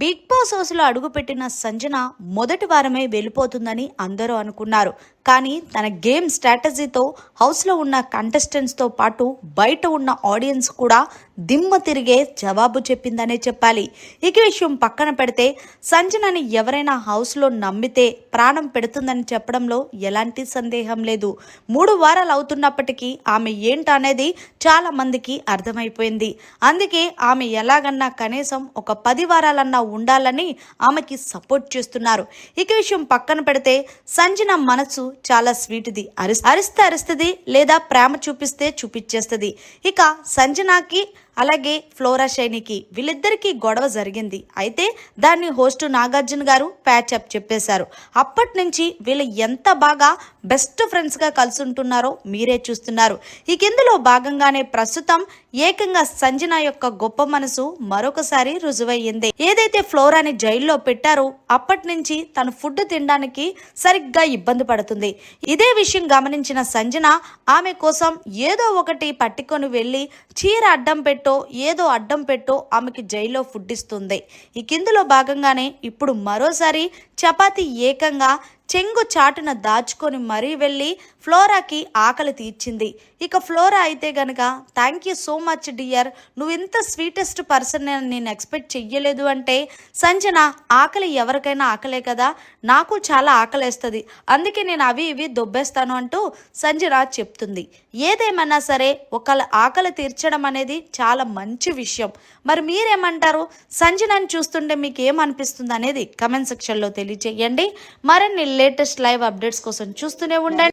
Big boss హౌస్లో అడుగుపెట్టిన సంజన మొదటి వారమే వెళ్ళిపోతుందని అందరూ అనుకున్నారు. కానీ తన గేమ్ స్ట్రాటజీతో హౌస్లో ఉన్న కంటెస్టెంట్స్తో పాటు బయట ఉన్న ఆడియన్స్ కూడా దిమ్మ తిరిగే జవాబు చెప్పిందనే చెప్పాలి. ఇక విషయం పక్కన పెడితే సంజనని ఎవరైనా హౌస్లో నమ్మితే ప్రాణం పెడుతుందని చెప్పడంలో ఎలాంటి సందేహం లేదు. మూడు వారాలు అవుతున్నప్పటికీ ఆమె ఏంటనేది చాలా మందికి అర్థమైపోయింది. అందుకే ఆమె ఎలాగన్నా కనీసం ఒక పది వారాలన్నా ఉండాలని ఆమెకి సపోర్ట్ చేస్తున్నారు. ఇక విషయం పక్కన పెడితే సంజన మనసు చాలా స్వీట్ది. అరి అరిస్తే అరుస్తుంది లేదా ప్రేమ చూపిస్తే చూపించేస్తుంది ఇక సంజనాకి అలాగే ఫ్లోరా షైనికి వీళ్ళిద్దరికీ గొడవ జరిగింది. అయితే దాన్ని హోస్ట్ నాగార్జున గారు ప్యాచప్ చెప్పేశారు. అప్పటి నుంచి వీళ్ళు ఎంత బాగా బెస్ట్ ఫ్రెండ్స్గా కలిసి ఉంటున్నారో మీరే చూస్తున్నారు. ఈ కిందలో భాగంగానే ప్రస్తుతం ఏకంగా సంజన యొక్క గొప్ప మనసు మరొకసారి రుజువయ్యింది. ఏదైతే ఫ్లోరాని జైల్లో పెట్టారో అప్పటి నుంచి తను ఫుడ్ తినడానికి సరిగ్గా ఇబ్బంది పడుతుంది. ఇదే విషయం గమనించిన సంజన ఆమె కోసం ఏదో ఒకటి పట్టుకొని వెళ్ళి చీర అడ్డం పెట్టి ఏదో అడ్డం పెట్టో ఆమెకి జైల్లో ఫుడ్ ఇస్తుంది ఈ కిందులో భాగంగానే ఇప్పుడు మరోసారి చపాతి ఏకంగా చెంగు చాటున దాచుకొని మరీ వెళ్ళి ఫ్లోరాకి ఆకలి తీర్చింది. ఇక ఫ్లోరా అయితే గనక thank you so much dear నువ్వు ఇంత స్వీటెస్ట్ పర్సన్ నేను ఎక్స్పెక్ట్ చెయ్యలేదు అంటే సంజన ఆకలి ఎవరికైనా ఆకలే కదా? నాకు చాలా ఆకలేస్తుంది. అందుకే నేను అవి ఇవి దొబ్బేస్తాను అంటూ సంజన చెప్తుంది. ఏదేమన్నా సరే ఒకళ్ళ ఆకలి తీర్చడం అనేది చాలా మంచి విషయం. మరి మీరేమంటారు? సంజనని చూస్తుంటే మీకు ఏమనిపిస్తుంది అనేది కమెంట్ సెక్షన్లో తెలియజేయండి. మరిన్ని లేటెస్ట్ లైవ్ అప్డేట్స్ కోసం చూస్తూనే ఉండండి.